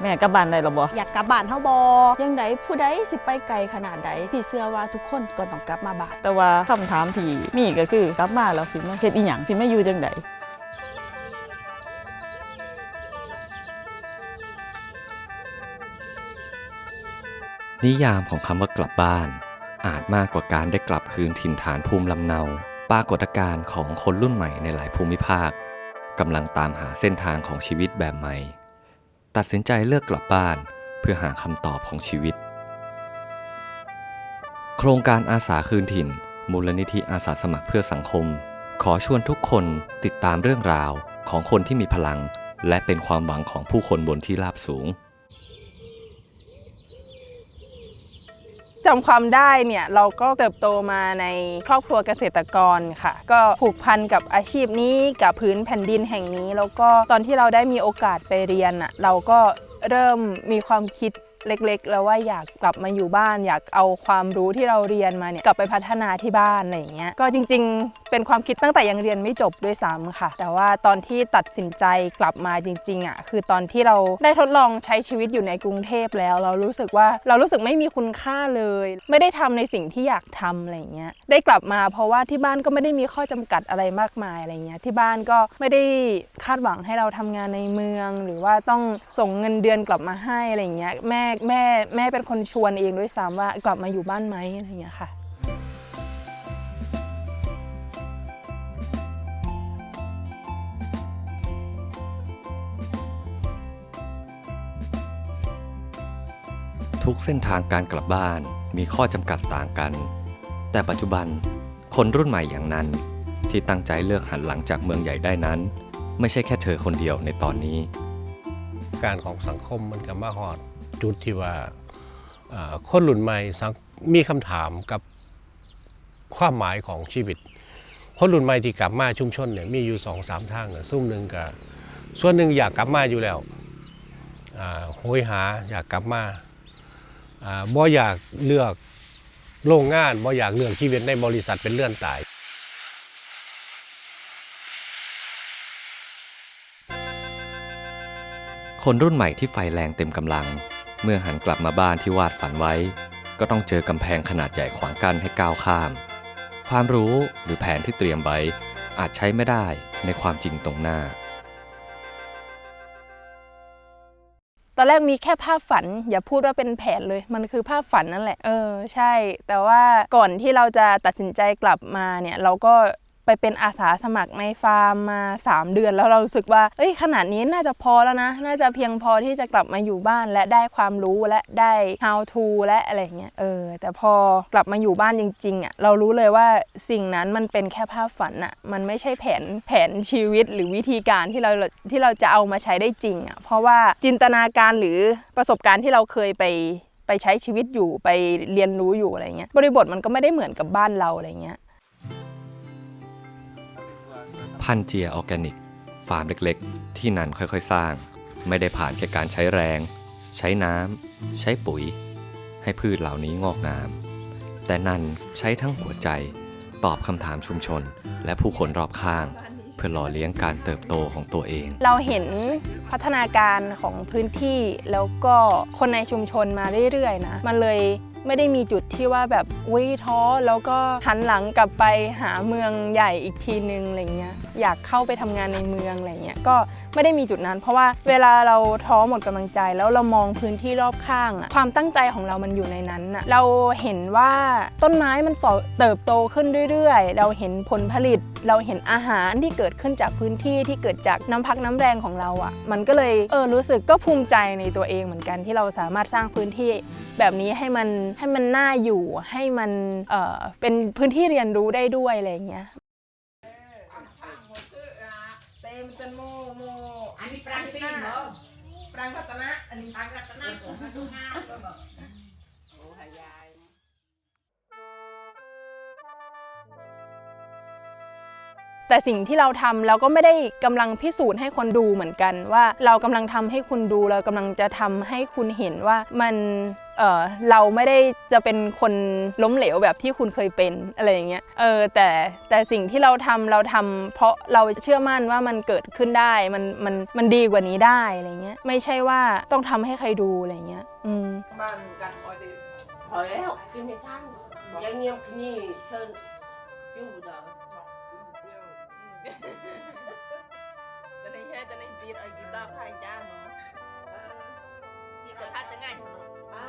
แม่กลับบ้านได้หรอบ่อยากกลับบ้านเฮาบ่ยังไดผู้ใดสิไปไกลขนาดใดพี่เชื่อว่าทุกคนก็ต้องกลับมาบ้านแต่ว่าคำถามที่มีก็คือกลับมาแล้วสิมาเฮ็ดอีหยังสิมาอยู่จังไดนิยามของคำว่ากลับบ้าน อาจมากกว่าการได้กลับคืนถิ่นฐานภูมิลำเนา ปรากฏการณ์ของคนรุ่นใหม่ในหลายภูมิภาคกำลังตามหาเส้นทางของชีวิตแบบใหม่ ตัดสินใจเลือกกลับบ้าน เพื่อหาคำตอบของชีวิต โครงการอาสาคืนถิ่น มูลนิธิอาสาสมัครเพื่อสังคม ขอชวนทุกคนติดตามเรื่องราวของคนที่มีพลัง และเป็นความหวังของผู้คนบนที่ราบสูง จำความได้เนี่ยเราก็เติบโตมาในครอบครัวเกษตรกรค่ะ ก็ผูกพันกับอาชีพนี้กับพื้นแผ่นดินแห่งนี้ แล้วก็ตอนที่เราได้มีโอกาสไปเรียนอะเราก็เริ่มมีความคิดเล็กๆ แล้วว่าอยากกลับมาอยู่บ้าน อยากเอาความรู้ที่เราเรียนมาเนี่ยกลับไปพัฒนาที่บ้านอะไรอย่างเงี้ยก็จริง ๆ เป็นความคิดตั้งแต่ยังเรียนไม่จบด้วยซ้ำค่ะ แต่ว่าตอนที่ตัดสินใจกลับมาจริงๆอะคือตอนที่เราได้ทดลองใช้ชีวิตอยู่ในกรุงเทพแล้ว เรารู้สึกว่าเรารู้สึกไม่มีคุณค่าเลย ไม่ได้ทำในสิ่งที่อยากทำอะไรเงี้ยได้กลับมาเพราะว่าที่บ้านก็ไม่ได้มีข้อจำกัดอะไรมากมายอะไรเงี้ยที่บ้านก็ไม่ได้คาดหวังให้เราทำงานในเมือง หรือว่าต้องส่งเงินเดือนกลับมาให้อะไรเงี้ยแม่แม่แม่เป็นคนชวนเองด้วยซ้ำว่ากลับมาอยู่บ้านไหมอะไรเงี้ยค่ะ ทุกเส้นทางการกลับบ้านมีข้อจำกัดต่างกัน แต่ปัจจุบันคนรุ่นใหม่อย่างนั้น ที่ตั้งใจเลือกหันหลังจากเมืองใหญ่ได้นั้น ไม่ใช่แค่เธอคนเดียวในตอนนี้ การของสังคมมันก็มาหอดจุดที่ว่าคนรุ่นใหม่มีคำถามกับความหมายของชีวิต คนรุ่นใหม่ที่กลับมาชุมชนเนี่ยมีอยู่สองสามทางน่ะซุ่มหนึ่งกับส่วนหนึ่งอยากกลับมาอยู่แล้วโหยหาอยากกลับมา บ่อยากเลือกโรงงานบ่อยากเลือกชีวิตในบริษัทเป็นเลื่อนตายคนรุ่นใหม่ที่ไฟแรงเต็มกำลัง เมื่อหันกลับมาบ้านที่วาดฝันไว้ ก็ต้องเจอกำแพงขนาดใหญ่ขวางกั้นให้ก้าวข้าม ความรู้หรือแผนที่เตรียมไว้อาจใช้ไม่ได้ในความจริงตรงหน้า ตอนแรกมีแค่ภาพฝัน อย่าพูดว่าเป็นแผนเลย มันคือภาพฝันนั่นแหละ เออ ใช่ แต่ว่าก่อนที่เราจะตัดสินใจกลับมาเนี่ย เราก็ ไปเป็นอาสาสมัครในฟาร์มมา 3 เดือน แล้วเรารู้สึกว่าเอ้ยขนาดนี้น่าจะพอแล้วนะ น่าจะเพียงพอที่จะกลับมาอยู่บ้านและได้ความรู้และได้ how to และอะไรเงี้ยเออ แต่พอกลับมาอยู่บ้านจริงๆอะเรารู้เลยว่าสิ่งนั้นมันเป็นแค่ภาพฝันอะมันไม่ใช่แผนแผนชีวิตหรือวิธีการที่เราที่เราจะเอามาใช้ได้จริงอะเพราะว่าจินตนาการหรือประสบการณ์ที่เราเคยไปไปใช้ชีวิตอยู่ไปเรียนรู้อยู่อะไรเงี้ยบริบทมันก็ไม่ได้เหมือนกับบ้านเราอะไรเงี้ย พันเจียออร์แกนิก ฟาร์มเล็กๆ ที่นันค่อยๆ สร้าง ไม่ได้ผ่านแค่การใช้แรง ใช้น้ำ ใช้ปุ๋ย ให้พืชเหล่านี้งอกงาม แต่นันใช้ทั้งหัวใจ ตอบคำถามชุมชน และผู้คนรอบข้าง เพื่อหล่อเลี้ยงการเติบโตของตัวเอง เราเห็นพัฒนาการของพื้นที่แล้วก็คนในชุมชนมาเรื่อยๆนะ มันเลย ไม่ได้มีจุดที่ว่าแบบวิท้อแล้วก็หันหลังกลับไปหาเมืองใหญ่อีกทีนึงอะไรเงี้ยอยากเข้าไปทำงานในเมืองอะไรเงี้ยก็ไม่ได้มีจุดนั้น เพราะว่าเวลาเราท้อหมดกำลังใจแล้วเรามองพื้นที่รอบข้างอะความตั้งใจของเรามันอยู่ในนั้นอะเราเห็นว่าต้นไม้มันเติบโตขึ้นเรื่อยๆ เราเห็นผลผลิต เราเห็นอาหารที่เกิดขึ้นจากพื้นที่ที่เกิดจากน้ำพักน้ำแรงของเราอะมันก็เลยเออรู้สึกก็ภูมิใจในตัวเองเหมือนกันที่เราสามารถสร้างพื้นที่แบบนี้ให้มันให้มันน่าอยู่ให้มันเอ่อเป็นพื้นที่เรียนรู้ได้ด้วยอะไรอย่างเงี้ยอันนี้ปรางซีนเหรอปรางรัตนะอันนี้ปรางรัตนะ แต่สิ่งที่เราทำเราก็ไม่ได้กำลังพิสูจน์ให้คนดูเหมือนกัน ว่าเรากำลังทำให้คุณดูเรากำลังจะทำให้คุณเห็นว่ามันเออเราไม่ได้จะเป็นคนล้มเหลวแบบที่คุณเคยเป็นอะไรอย่างเงี้ยเออแต่แต่สิ่งที่เราทำเราทำเพราะเราเชื่อมั่นว่ามันเกิดขึ้นได้มันมันมันดีกว่านี้ได้อะไรเงี้ยไม่ใช่ว่าต้องทำให้ใครดูอะไรเงี้ยอืมบ้านกันคอดีพอแล้วกินไม่ทันยังเงียบนี่เธออยู่เด้ อแต่ในแค่แต่ในจีนไอ้กีตาร์ไทยจ้าเนาะที่กระทัดจะง่ายเท่านั้น อ่า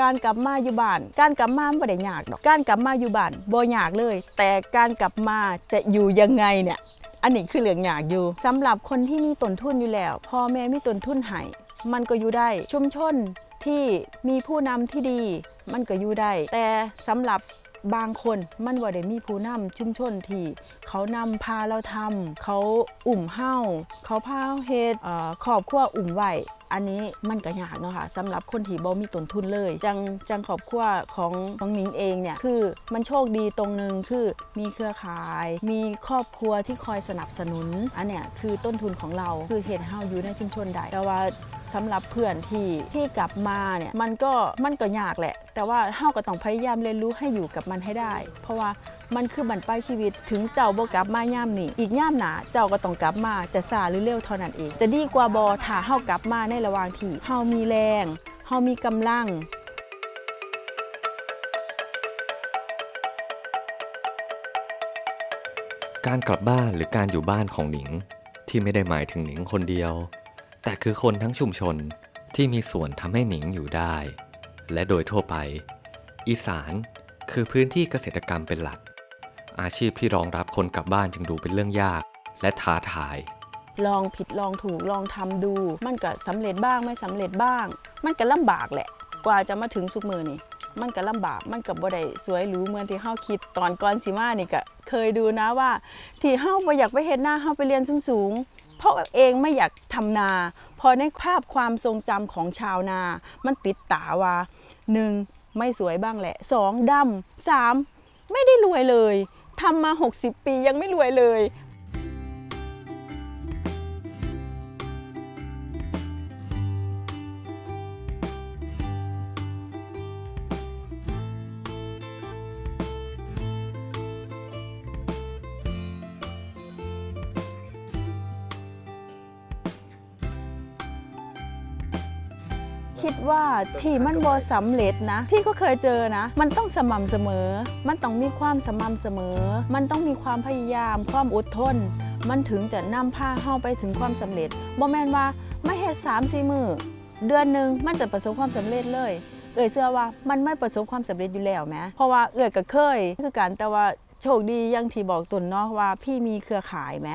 การกลับมาอยู่บ้าน การกลับมาบ่ได้ยากดอก การกลับมาอยู่บ้านบ่ยากเลย แต่การกลับมาจะอยู่ยังไงเนี่ยอันนี้คือเรื่องยากอยู่สำหรับคนที่มีต้นทุนอยู่แล้วพ่อแม่มีต้นทุนให้มันก็อยู่ได้ชุมชนที่มีผู้นำที่ดี มันก็อยู่ได้ แต่สำหรับบางคนมันบ่าได้มีผู้นำชุมชนที่เขานำพาเราทำเขาอุ่มเฮาเขาพาเฮ็ดเอ่อครอบครัวอุ่มไหว อันนี้มันก็ยากเนาะค่ะสำหรับคนที่บ่มีต้นทุนเลย จังจังครอบครัวของของหนิงเองเนี่ยคือมันโชคดีตรงนึงคือมีเครือข่าย มีครอบครัวที่คอยสนับสนุนอันเนี้ยคือต้นทุนของเราคือเฮ็ดให้เฮาอยู่ในชุมชนได้แต่ว่าสำหรับเพื่อนที่ที่กลับมาเนี่ยมันก็มันก็ยากแหละ แต่ว่าเฮาก็ต้องพยายามเรียนรู้ให้อยู่กับมันให้ได้ เพราะว่ามันคือบันปลายชีวิตถึงเจ้าบ่กลับมาย่ามนี่อีกย่ามหนาเจ้าก็ต้องกลับมาจะซาหรือเร็วเท่านั้นเอง จะดีกว่าบอถ้าเฮากลับมาในระหว่างที่เฮามีแรงเฮามีกำลังการกลับบ้านหรือการอยู่บ้านของหนิง ที่ไม่ได้หมายถึงหนิงคนเดียว แต่คือคนทั้งชุมชนที่มีส่วนทำให้หนิงอยู่ได้ และโดยทั่วไป อีสานคือพื้นที่เกษตรกรรมเป็นหลัก อาชีพที่รองรับคนกลับบ้านจึงดูเป็นเรื่องยาก และท้าทาย ลองผิดลองถูกลองทำดู มันก็สำเร็จบ้างไม่สำเร็จบ้าง มันก็ลำบากแหละ กว่าจะมาถึงสุกมือนี่ มันก็ลำบากมันก็บ่ได้สวยหรูเหมือนที่เฮาคิดตอนก่อนสิมานี่ก็เคยดูนะว่า ที่เฮาบ่อยากไปเฮ็ดหน้าเฮาไปเรียนสูงๆเพราะเองไม่อยากทำนาพอในภาพความทรงจำของชาวนา มันติดตาว่าหนึ่งไม่สวยบ้างแหละสองดำสามไม่ได้รวยเลย ทำมา 60 ปียังไม่รวยเลย ว่าที่มันบ่สำเร็จนะ พี่ก็เคยเจอนะ มันต้องสม่ำเสมอ มันต้องมีความสม่ำเสมอ มันต้องมีความพยายาม ความอดทน มันถึงจะนำพาเฮาไปถึงความสำเร็จบ่แม่นว่าไม่เฮ็ด3 4มื้อเดือนหนึ่งมันจะประสบความสำเร็จเลย เอ่ยเชื่อว่ามันไม่ประสบความสำเร็จอยู่แล้วแหมเพราะว่าเอ่ยก็เคย คือกันแต่ว่าโชคดียังที่บอกตนเนาะว่าพี่มีเครือข่ายไหม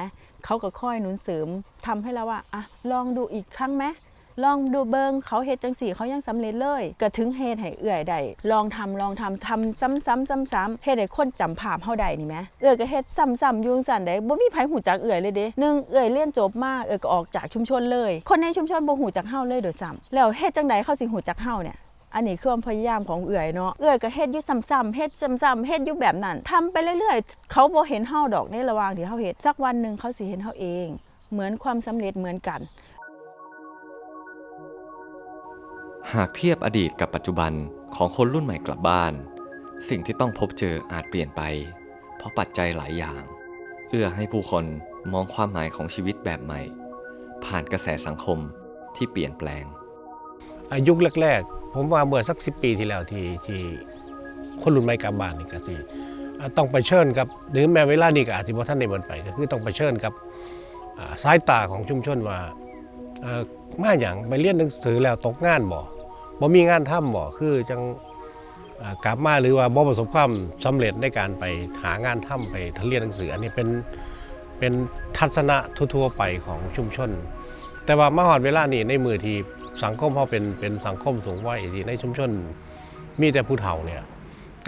เขาก็ค่อยหนุนเสริมทำให้เราว่าอะลองดูอีกครั้งไหม ลองดูเบิงเขาเฮ็ดจังสี่เขายังสำเร็จเลยก็ถึงเฮ็ดให้เอื่อยได้ลองทำลองทำทำซ้ำๆซ้ำๆเฮ็ดให้คนจำภาพเฮาได้นี่แหมเอื่อยก็เฮ็ดซ้ำๆอยุ่จังสั่นได้บ่มีไผหูจักเอื่อยเลยเด้หนึ่งเอื่อยเรียนจบมาเอื่อยก็ออกจากชุมชนเลย คนในชุมชนบ่หูจักเฮาเลยโดยซ้ำแล้วเฮ็ดจังใดเขาสิหูจักเฮาเนี่ยอันนี้คือความพยายามของเอื่อยเนาะ เอื่อยก็เฮ็ดอยู่ซ้ำๆเฮ็ดซ้ำๆเฮ็ดอยู่แบบนั้นทำไปเรื่อยๆ เขาบ่เห็นเฮาดอกในระหว่างที่เฮาเฮ็ดสักวันหนึ่งเขาสิเห็นเฮาเอง เหมือนความสำเร็จเหมือนกัน หากเทียบอดีตกับปัจจุบันของคนรุ่นใหม่กลับบ้าน สิ่งที่ต้องพบเจออาจเปลี่ยนไป เพราะปัจจัยหลายอย่าง เอื้อให้ผู้คนมองความหมายของชีวิตแบบใหม่ ผ่านกระแสสังคมที่เปลี่ยนแปลง อายุแรกๆ ผมว่าเมื่อสักสิปีที่แล้วที่ที่คนรุ่นใหม่กลับบ้านนี่ก็สิอ่าต้องไปเชิญกับหรือแม้เวลานี่ก็อาจจะบ่ท่านได้เหมือนไปก็คือต้องไปเชิญกับอ่าสายตาของชุมชนว่าเอ่อ มาอย่างไปเรียนหนังสือแล้วตกงานบ่บ่มีงานทำบ่คือจังกลับมาหรือว่าบ่ประสบความสำเร็จในการไปหางานทำไปทันเรียนหนังสือ อันนี้เป็นเป็นทัศนะทั่วๆไปของชุมชน แต่ว่ามาหอดเวลานี้ในมือที่สังคมเขาเป็นเป็นสังคมสูงวัยที่ในชุมชน มีแต่ผู้เฒ่าเนี่ย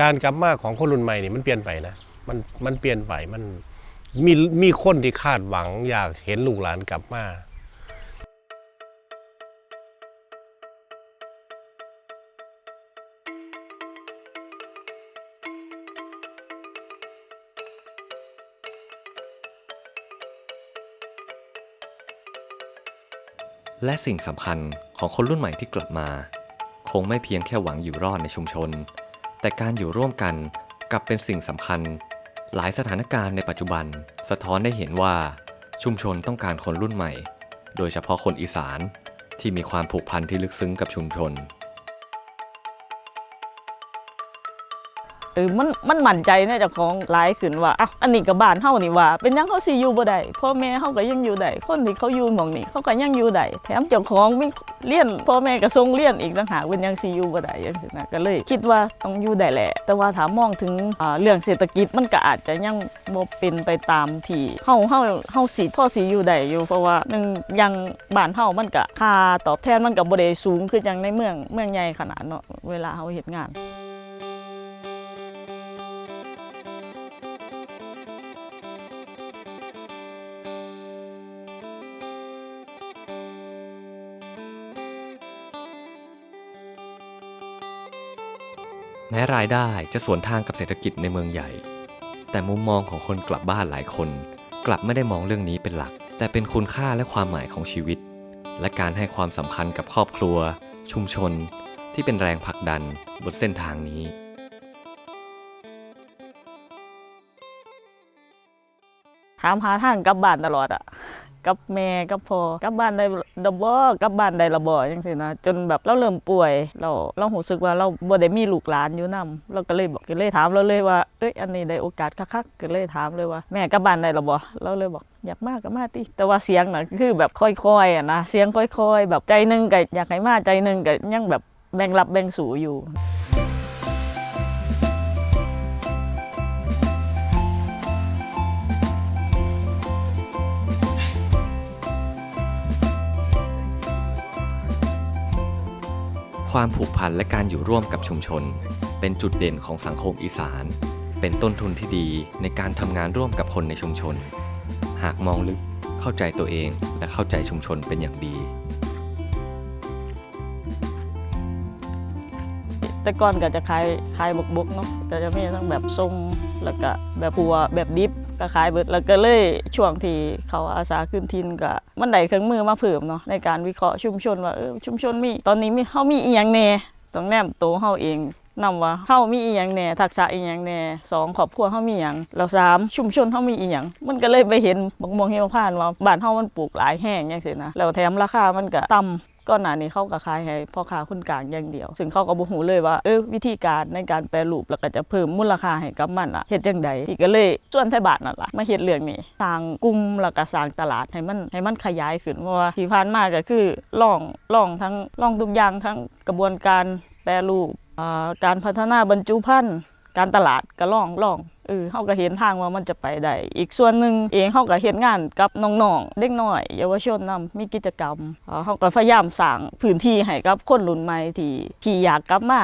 การกลับมาของคนรุ่นใหม่นี่มันเปลี่ยนไปนะมันมันเปลี่ยนไปมันมีมีคนที่คาดหวังอยากเห็นลูกหลานกลับมา และสิ่งสำคัญของคนรุ่นใหม่ที่กลับมา คงไม่เพียงแค่หวังอยู่รอดในชุมชน แต่การอยู่ร่วมกันกลับเป็นสิ่งสำคัญ หลายสถานการณ์ในปัจจุบัน สะท้อนได้เห็นว่าชุมชนต้องการคนรุ่นใหม่ โดยเฉพาะคนอีสานที่มีความผูกพันที่ลึกซึ้งกับชุมชน เออมันมันมั่นใจในเจ้าของหลายขึ้นว่าอ้าวอันนี้ก็บ้านเฮานี่ว่า เป็นยังเขาสิอยู่บ่ได้พ่อแม่เฮาก็ยังอยู่ได้คนที่เขาอยู่หม่องนี้เขาก็ยังอยู่ได้แถมเจ้าของมีเรียนพ่อแม่ก็ส่งเรียนอีกต่างหากเป็นยังสิอยู่บ่ได้จังซี่นะก็เลย คิดว่าต้องอยู่ได้แหละ แต่ว่าถามมองถึงเรื่องเศรษฐกิจมันก็อาจจะยังบ่เป็นไปตามที่เฮาเฮาเฮาสิพ่อสิอยู่ได้อยู่เพราะว่าหนึงยังบ้านเฮามันก็ค่าตอบแทนมันก็บ่ได้สูงคือจังในเมืองเมืองใหญ่ขนาดเนาะเวลาเฮาเฮ็ดงาน แม้รายได้จะสวนทางกับเศรษฐกิจในเมืองใหญ่ แต่มุมมองของคนกลับบ้านหลายคน กลับไม่ได้มองเรื่องนี้เป็นหลัก แต่เป็นคุณค่าและความหมายของชีวิต และการให้ความสำคัญกับครอบครัว ชุมชน ที่เป็นแรงผลักดันบนเส้นทางนี้ถามหาทางกลับบ้านตลอดอะ กับแม่กับพ่อกลับบ้านได้ดบ่กลับบ้านได้ละบ่จังซี่นะจนแบบเราเริ่มป่วย เราเรารู้สึกว่าเราบ่ได้มีลูกหลานอยู่นํเราก็เลยบอกก็เลยถามเราเลยว่าเอ้ยอันนี้ได้โอกาสคักๆก็เลยถามเลยว่า แม่กลับบ้านได้ละบ่เราเลยบอกอยากมากก็มาติแต่ว่าเสียงน่ะคือแบบค่อยๆอะนะเสียงค่อย ๆ แบบใจหนึงก็อยากให้มาใจหนึงก็ยังแบบแบ่งรับแบ่งสู่อยู่ ความผูกพันและการอยู่ร่วมกับชุมชน เป็นจุดเด่นของสังคมอีสาน เป็นต้นทุนที่ดีในการทำงานร่วมกับคนในชุมชน หากมองลึกเข้าใจตัวเองและเข้าใจชุมชนเป็นอย่างดี แต่ก่อนก็จะขายขายบกบกๆเนาะก็จะมีทั้งแบบทรงแล้วก็แบบพัวแบบดิบ ก็ขายเบิดแล้วก็เลยช่วงที่เขาอาสาขึ้นทินก็มันได้เครื่องมือมาเพิ่มเนาะในการวิเคราะห์ชุมชนว่าเออชุมชนมีตอนนี้มีเฮามีอีหยังแน่ต้องแนมโตเฮาเองนำว่าเฮามีอีหยังแน่ทักษะอีหยังแน่สองครอบครัวเฮามีหยังแล้วสามชุมชนเฮามีอีหยังมันก็เลยไปเห็นบักม่วงเหี่ยวผ่านว่าบ้านเฮามันปลูกหลายแห้งจังซี่นะแล้วแถมราคามันก็ต่ำ ก่อนหน้านี้เขาก็ขายให้พ่อค้าคนกลางอย่างเดียว ซึ่งเขาก็บ่ฮู้เลยว่าเออวิธีการในการแปรรูปแล้วก็จะเพิ่มมูลค่าให้กับมันล่ะเฮ็ดจังใดที่ก็เลยส่วนไทบาทนั่นล่ะมาเฮ็ดเรื่องนี้สร้างกลุ่มแล้วก็สร้างตลาดให้มันให้มันขยายขึ้นเพราะว่าที่ผ่านมาก็คือลองลองทั้งลองทุกอย่างทั้งกระบวนการแปรรูปอ่าการพัฒนาบรรจุภัณฑ์ การตลาดก็ลองลองเออเฮาก็เห็นทางว่ามันจะไปได้อีกส่วนหนึ่งเองเฮาก็เฮ็ดงานกับน้องๆเด็กน้อยเยาวชนนํมีกิจกรรมเอ่อเฮาก็พยายามสร้างพื้นที่ให้กับคนรุ่นใหม่ที่ที่อยากกลับมา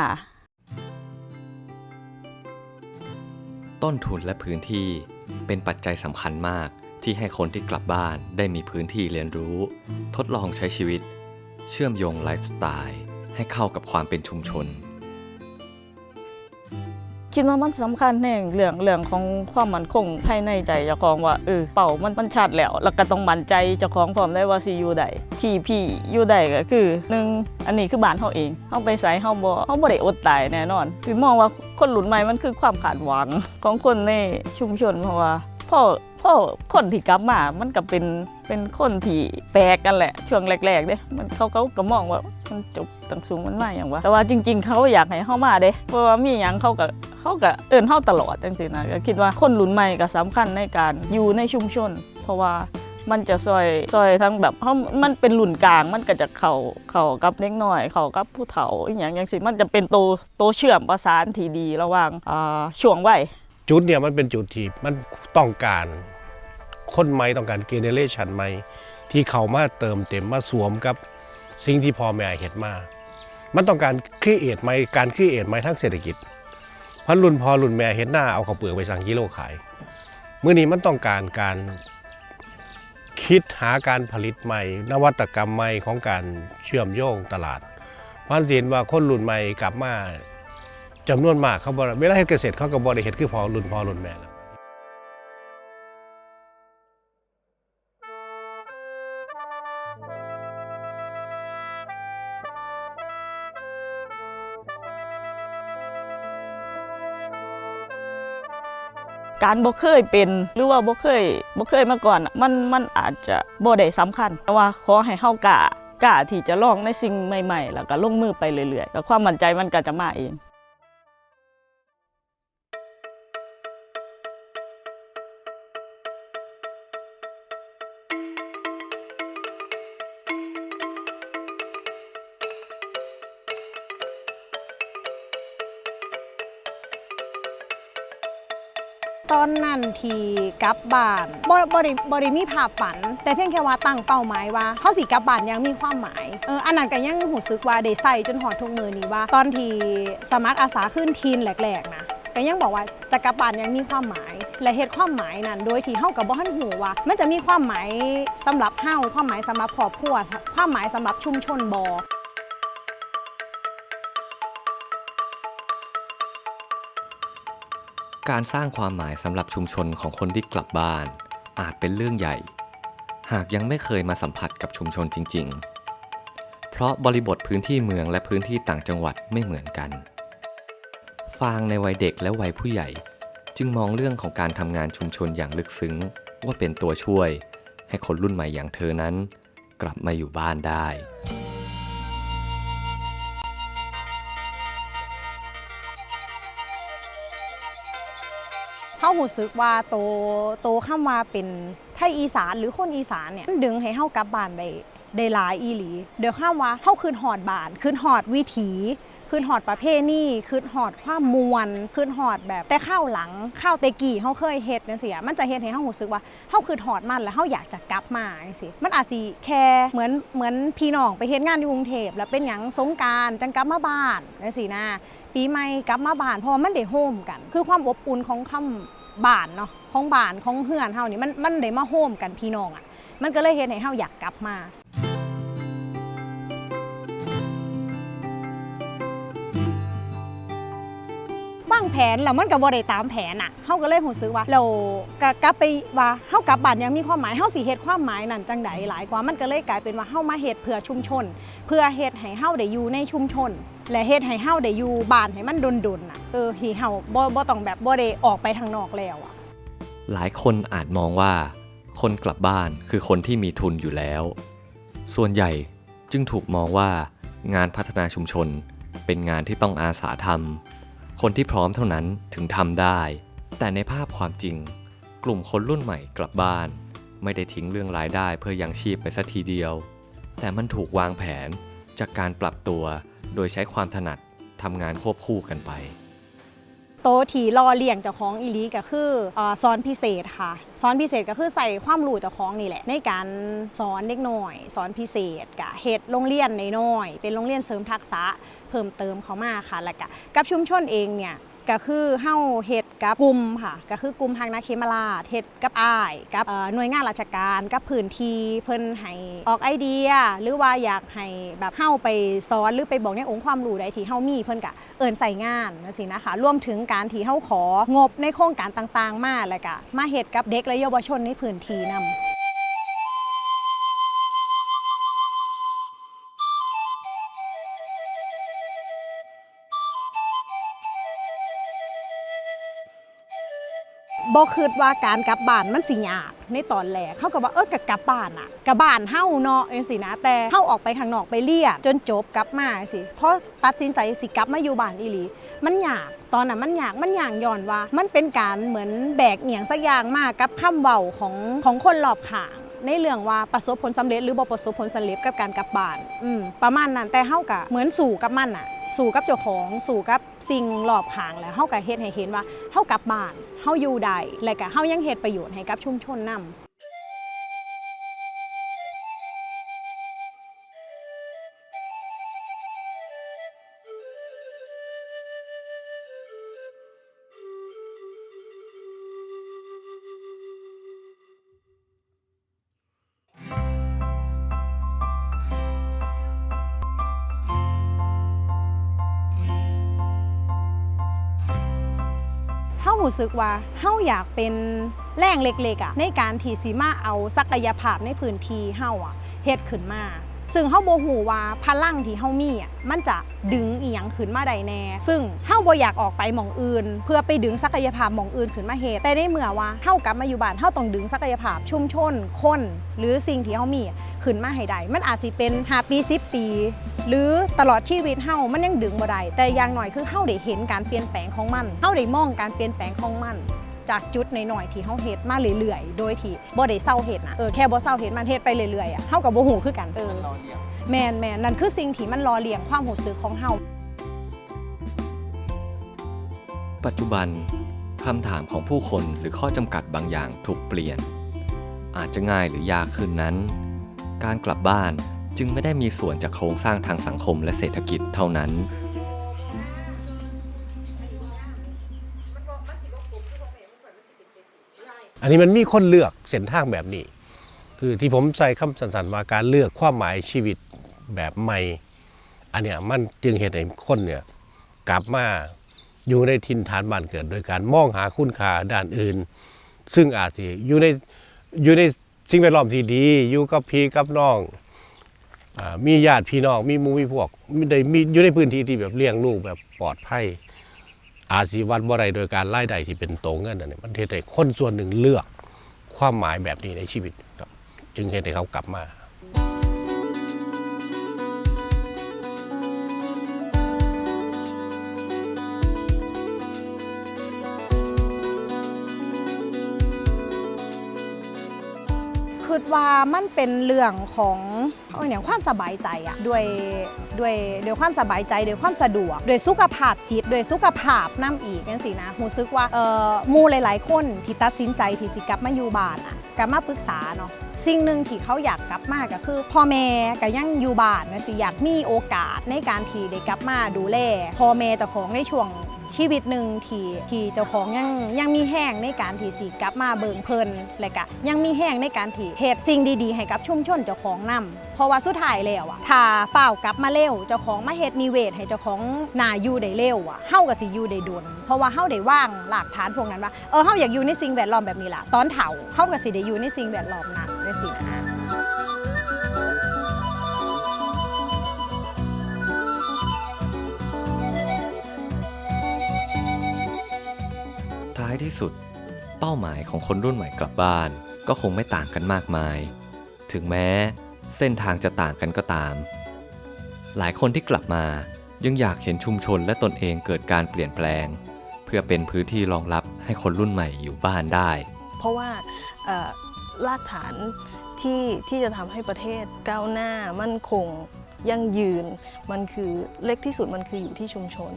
ต้นทุนและพื้นที่เป็นปัจจัยสำคัญมากที่ให้คนที่กลับบ้านได้มีพื้นที่เรียนรู้ ทดลองใช้ชีวิต เชื่อมโยงไลฟ์สไตล์ให้เข้ากับความเป็นชุมชน คิดว่ามันสำคัญแน่เรื่องเรื่องของความมั่นคงภายในใจเจ้าของว่าเออเป่ามันมันชัดแล้ว แล้วก็ต้องมั่นใจเจ้าของพร้อมได้ว่าสิอยู่ใดที่พี่อยู่ใดก็คือหนึ่งอันนี้คือบ้านเฮาเองเฮาไปไสเฮาบ่เฮาบ่ได้อดตายแน่นอน คือมองว่าคนรุ่นใหม่มันคือความคาดหวังของคนในชุมชนเพราะว่าพ่อพ่อคนที่กลับมา มันก็เป็นเป็นคนที่แปลกกันแหละ ช่วงแรกๆเด้มันเขาเขาก็มองว่า มันจบตั้งสูงมันมาอย่างวะแต่ว่าจริง ๆ เขาอยากให้เฮามาเด้เพราะว่ามีหยังเขาก็เขาก็เอินเฮาตลอดจังซี่นะก็คิดว่าคนรุ่นใหม่ก็สำคัญในการอยู่ในชุมชน เพราะว่ามันจะซอยซอยทั้งแบบเฮามันเป็นรุ่นกลาง มันก็จะเข้าเข้ากับเด็กน้อย เข้ากับผู้เฒ่าอีหยังจังซี่มันจะเป็นตัวตัวเชื่อมประสานที่ดีระหว่างอ่าช่วงวัยจุดเนี่ยมันเป็นจุดที่มันต้องการคนใหม่ต้องการเจเนเรชันใหม่ที่เขามาเติมเต็มมาสวมกับ สิ่งที่พ่อแม่เห็ดมา มันต้องการครีเอทไหมการครีเอทไหมทั้งเศรษฐกิจพราะรุ่นพอรุ่นแม่เห็นหน้าเอาข้าวเปลือกไปสั่งกิโลขายเมื้อนี้มันต้องการการคิดหาการผลิตใหม่ นวัตกรรมใหม่ของการเชื่อมโยงตลาดพันเห็นว่าคนรุ่นใหม่กลับมาจำนวนมากเขาบอกเวลาเฮ็ดเกษตรเขาก็บ่ได้เฮ็ดคือพอรุ่นพอรุ่นแม่แล้ว การบ่เคยเป็นหรือว่าบ่เคยบ่เคยมาก่อน มันมันอาจจะบ่ได้สำคัญแต่ว่าขอให้เฮากล้ากล้าที่จะลองในสิ่งใหม่ ๆ แล้วก็ลงมือไปเรื่อยๆแล้วความมั่นใจมันก็จะมาเอง ที่กลับบ้านบ่บ่ได้บ่ได้มีภาพฝัน แต่เพียงแค่ว่าตั้งเป้าหมายว่าเฮาสิกลับบ้านอยังมีความหมายเอออันนั้นก็ยังรู้สึกว่าได้ใส่จนหอดทุกมือนี้ว่า ตอนที่สมัครอาสาขึ้นทีนแรกๆนะก็ยังบอกว่าจะกลับบ้านยังมีความหมาย และเฮ็ดความหมายนั้นโดยที่เฮาก็บ่ทันหูว่า มันจะมีความหมายสำหรับเฮาความหมายสำหรับครอบครัวความหมายสำหรับชุมชนบ่ การสร้างความหมายสำหรับชุมชนของคนที่กลับบ้าน อาจเป็นเรื่องใหญ่ หากยังไม่เคยมาสัมผัสกับชุมชนจริง ๆ เพราะบริบทพื้นที่เมืองและพื้นที่ต่างจังหวัดไม่เหมือนกัน ฟางในวัยเด็กและวัยผู้ใหญ่ จึงมองเรื่องของการทำงานชุมชนอย่างลึกซึ้ง ว่าเป็นตัวช่วย ให้คนรุ่นใหม่อย่างเธอนั้น กลับมาอยู่บ้านได้ เฮารู้สึกว่าโตโตคำว่าเป็นไทยอีสานหรือคนอีสานเนี่ยมันดึงให้เฮากลับบ้านได้ได้หลายอีหลี เดี๋ยวข้ามว่าเฮาคืนหอดบ้านคืนหอดวิถีคืนหอดประเพณีคืนหอดความมวลคืนหอดแบบ แต่ข้าวหลังข้าวเตกี้เฮาเคยเฮ็ดจังซี่อะมันจะเฮ็ดให้เฮารู้สึกว่าเฮาคืนหอดมันแล้วเฮาอยากจะกลับมาจังซี่มันอาจสิแค่เหมือนเหมือนพี่น้องไปเฮ็ดงานอยู่กรุงเทพแล้วเป็นหยังสงการจังกลับมาบ้านจังซี่นะ ปีใหม่กลับมาบ้านเพราะว่ามันได้โฮมกัน คือความอบอุ่นของคำบ้านเนาะของบ้านของเฮือนเฮานี่มันมันได้มาโฮมกันพี่น้องอะ มันก็เลยเฮ็ดให้เฮาอยากกลับมาวางแผนแล้วมันก็บ่ได้ตามแผนอะเฮาก็เลยรู้สึกว่าเราก็กลับไปว่าเฮากลับบ้านยังมีความหมายเฮาสิเฮ็ดความหมายนั่นจังใดหลายกว่ามันก็เลยกลายเป็นว่าเฮามาเฮ็ดเพื่อชุมชน เพื่อเฮ็ดให้เฮาได้อยู่ในชุมชน และเฮ็ดให้เฮาได้อยู่บ้านให้มันดนๆน่ะเออที่เฮาบ่บ่ต้องแบบบ่ได้ออกไปทางนอกแล้วอะหลายคนอาจมองว่า คนกลับบ้านคือคนที่มีทุนอยู่แล้ว ส่วนใหญ่จึงถูกมองว่างานพัฒนาชุมชน เป็นงานที่ต้องอาสาทำคนที่พร้อมเท่านั้นถึงทำได้ แต่ในภาพความจริง กลุ่มคนรุ่นใหม่กลับบ้าน ไม่ได้ทิ้งเรื่องรายได้เพื่อยังชีพไปสักทีเดียว แต่มันถูกวางแผนจากการปรับตัว โดยใช้ความถนัดทำงานควบคู่กันไป โตที่รอเลี่ยงเจ้าของอีหลีก็คือเอ่อสอนพิเศษค่ะสอนพิเศษก็คือใส่ความรู้เจ้าของนี่แหละ ในการสอนเด็กน้อยสอนพิเศษกะเฮ็ดโรงเรียนน้อยๆเป็นโรงเรียนเสริมทักษะเพิ่มเติมเขามาค่ะแล้วก็กับชุมชนเองเนี่ย ก็คือเฮาเฮ็ดกับกลุ่มค่ะก็คือกลุ่มทางนาเคมาลาดเฮ็ดกับอ้าย กับหน่วยงานราชการกับพื้นที่เพิ่นให้ออกไอเดีย หรือว่าอยากให้แบบเฮาไปสอนหรือไปบอกในองค์ความรู้ใดที่เฮามีเพิ่นก็เอิ้นใส่งานจังซี่นะคะรวมถึงการที่เฮาของบในโครงการต่างๆ มาแล้วก็มาเฮ็ดกับเด็กและเยาวชนในพื้นที่นำ บ่คิดว่าการกลับบ้านมันสิยากในตอนแรกเขาก็ว่าเออก็กลับบ้านอะกลับบ้านเฮาเนาะจังซี่นะแต่เฮาออกไปข้างนอกไปเรียนจนจบกลับมาจังซี่พอตัดสินใจสิกลับมาอยู่บ้านอีหลีมันยากตอนนั้นมันยากมันยากย้อนว่า มันเป็นการเหมือนแบกเอียงสักอย่างมากกับคำเว้าของของคนรอบข้างในเรื่องว่าประสบผลสำเร็จหรือบ่ประสบผลสำเร็จกับการกลับบ้านอืมประมาณนั้นแต่เฮาก็เหมือนสู่กับมันอะสู่กับเจ้าของสู่กับสิ่งรอบข้างแล้วเฮาก็เฮ็ดให้เห็นว่าเฮากลับบ้าน เฮาอยู่ได้และก็เฮายังเฮ็ดประโยชน์ให้กับชุมชนนำ รู้สึกว่าเฮาอยากเป็นแรงเล็กๆอะในการที่สีมาเอาศักยภาพในพื้นที่เฮาอะเฮ็ดขึ้นมา ซึ่งเฮาบ่ฮู้ว่าพลังที่เฮามีอะมันจะดึงอีหยังขึ้นมาได้แน่ ซึ่งเฮาบ่อยากออกไปหมองอื่น เพื่อไปดึงศักยภาพหมองอื่นขึ้นมาเฮ็ดแต่ในเมื่อว่าเฮากลับมาอยู่บ้านเฮาต้องดึงศักยภาพชุมชน คน หรือสิ่งที่เฮามีขึ้นมาให้ได้มันอาจสิเป็น5ปี10ปี หรือตลอดชีวิตเฮามันยังดึงบ่ได้แต่อย่างน้อยคือเฮาได้เห็นการเปลี่ยนแปลงของมันเฮาได้มองการเปลี่ยนแปลงของมัน จากจุดหน่อยๆที่เฮาเฮ็ดมาเรื่อยๆ โดยที่บ่ได้เศร้าเฮ็ดนะเออแค่บ่เศร้าเฮ็ดมันเฮ็ดไปเรื่อยๆอะเฮาก็บ่ฮู้คือกันเออแม่นแม่นนั่นคือสิ่งที่มันรอเลี้ยงความรู้สึกของเฮาปัจจุบันคำถามของผู้คนหรือข้อจำกัดบางอย่างถูกเปลี่ยน อาจจะง่ายหรือยากขึ้นนั้น การกลับบ้านจึงไม่ได้มีส่วนจากโครงสร้างทางสังคมและเศรษฐกิจเท่านั้น อันนี้มันมีคนเลือกเส้นทางแบบนี้ คือที่ผมใส่คำสันๆว่าการเลือกความหมายชีวิตแบบใหม่ อันเนี้ยมันจึงเหตุให้คนเนี่ยกลับมาอยู่ในถิ่นฐานบ้านเกิด โดยการมองหาคุณค่าด้านอื่น ซึ่งอาจสิอยู่ในอยู่ในสิ่งแวดล้อมที่ดีอยู่กับพี่กับน้องอมีญาติพี่น้องมีมูมีพวกมีได้มีอยู่ในพื้นที่ที่แบบเลี้ยงลูกแบบปลอดภัย อาชีวัดบ่ไรโดยการไล่ใดที่เป็นโตเงินอันนี้มันเทศให้คนส่วนหนึ่งเลือกความหมายแบบนี้ในชีวิตครับ จึงเห็นให้เขากลับมา คิดว่ามันเป็นเรื่องของเอาอย่างความสบายใจอะด้วยด้วยด้วยความสบายใจด้วยความสะดวกด้วยสุขภาพจิตด้วยสุขภาพน้ำอีกจังสินะรู้สึกว่าเอ่อมูหลาย ๆ คนที่ตัดสินใจที่สิกลับมาอยู่บ้านอะกลับมาปรึกษาเนาะสิ่งหนึ่งที่เขาอยากกลับมาก็คือพ่อแม่ก็ยังอยู่บ้านนะสิอยากมีโอกาสในการที่ได้กลับมาดูแลพ่อแม่เจ้าของในช่วง ชีวิตหนึ่งที่ที่เจ้าของยังยังมีแห้งในการที่สิกลับมาเบิงเพลินและก็ยังมีแห้งในการที่เหตุสิ่งดีๆ ให้กับชุมชนเจ้าของนำเพราะว่าสุดท้ายแล้วอะถ้าเฝ้ากลับมาเร็วเจ้าของมาเฮ็ดนิเวศให้เจ้าของนาอยู่ได้เร็วอะเฮาก็สิอยู่ได้ดนเพราะว่าเฮาได้ว่างหลักฐานพวกนั้นว่าเออเฮาอยากอยู่ในสิ่งแวดล้อมแบบนี้ล่ะตอนเฒ่าเฮาก็สิได้อยู่ในสิ่งแวดล้อมนั้นจังซี่นะ ที่สุด เป้าหมายของคนรุ่นใหม่กลับบ้าน ก็คงไม่ต่างกันมากมาย ถึงแม้เส้นทางจะต่างกันก็ตาม หลายคนที่กลับมายังอยากเห็นชุมชนและตนเองเกิดการเปลี่ยนแปลง เพื่อเป็นพื้นที่รองรับให้คนรุ่นใหม่อยู่บ้านได้ เพราะว่ารากฐานที่ที่จะทำให้ประเทศก้าวหน้ามั่นคง ยั่งยืน มันคือเล็กที่สุดมันคืออยู่ที่ชุมชน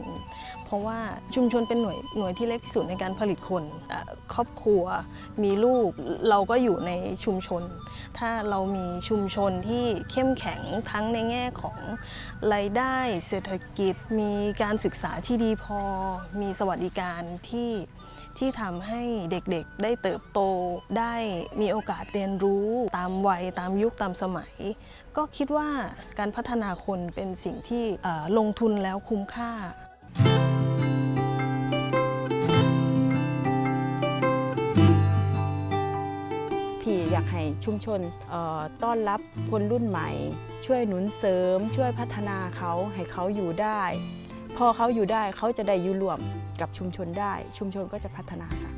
เพราะว่าชุมชนเป็นหน่วยหน่วยที่เล็กที่สุดในการผลิตคนครอบครัวมีลูกเราก็อยู่ในชุมชน ถ้าเรามีชุมชนที่เข้มแข็งทั้งในแง่ของรายได้เศรษฐกิจ มีการศึกษาที่ดีพอ มีสวัสดิการที่ ที่ทำให้เด็กๆได้เติบโตได้มีโอกาสเรียนรู้ตามวัยตามยุคตามสมัย ก็คิดว่าการพัฒนาคนเป็นสิ่งที่ลงทุนแล้วคุ้มค่าพี่อยากให้ชุมชนต้อนรับคนรุ่นใหม่ ช่วยหนุนเสริม ช่วยพัฒนาเขาให้เขาอยู่ได้ พอเขาอยู่ได้เขาจะได้อยู่รวมกับชุมชนได้ ชุมชนก็จะพัฒนาค่ะ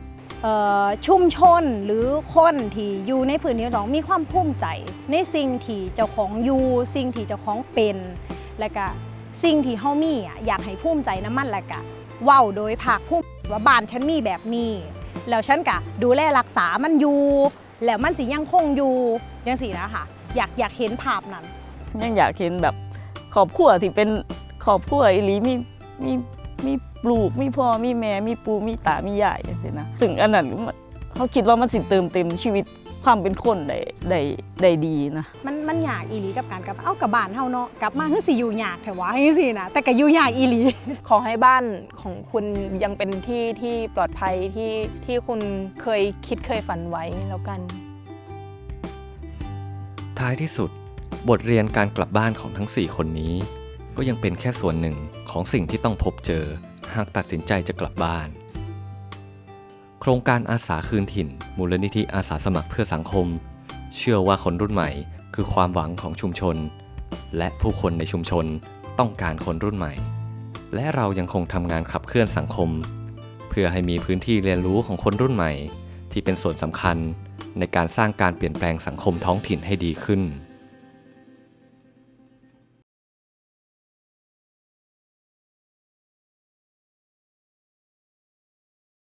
เอ่อชุมชนหรือคนที่อยู่ในพื้นที่ของมีความภูมิใจ ในสิ่งที่เจ้าของอยู่สิ่งที่เจ้าของเป็น และก็สิ่งที่เฮามีอะอยากให้ภูมิใจน้ำมันและก็เว้าโดยภาคภูมิว่าบ้านฉันมีแบบนี้ แล้วฉันก็ดูแลรักษามันอยู่แล้วมันสิยังคงอยู่จังสี่นะค่ะอยากอยากเห็นภาพนั้น ยังอยากเห็นแบบครอบครัวที่เป็น ครอบครัวอีหลีมีมีมีลูกมีพ่อมีแม่มีปู่มีตามียายจังซี่นะซึ่งอันนั้นมันเขาคิดว่ามันสิเติมเต็มชีวิตความเป็นคนได้ได้ได้ดีนะมันมันยากอีหลีกับการกลับเอากลับบ้านเฮาเนาะกลับมาคือสิอยู่ยากแถวะจังซี่นะแต่ก็อยู่ยากอีหลี ขอให้บ้านของคุณยังเป็นที่ที่ปลอดภัยที่ที่คุณเคยคิดเคยฝันไว้แล้วกัน ท้ายที่สุด บทเรียนการกลับบ้านของทั้ง 4 คนนี้ ก็ยังเป็นแค่ส่วนหนึ่งของสิ่งที่ต้องพบเจอ หากตัดสินใจจะกลับบ้าน โครงการอาสาคืนถิ่น มูลนิธิอาสาสมัครเพื่อสังคม เชื่อว่าคนรุ่นใหม่คือความหวังของชุมชน และผู้คนในชุมชนต้องการคนรุ่นใหม่ และเรายังคงทำงานขับเคลื่อนสังคม เพื่อให้มีพื้นที่เรียนรู้ของคนรุ่นใหม่ ที่เป็นส่วนสำคัญในการสร้างการเปลี่ยนแปลงสังคมท้องถิ่นให้ดีขึ้น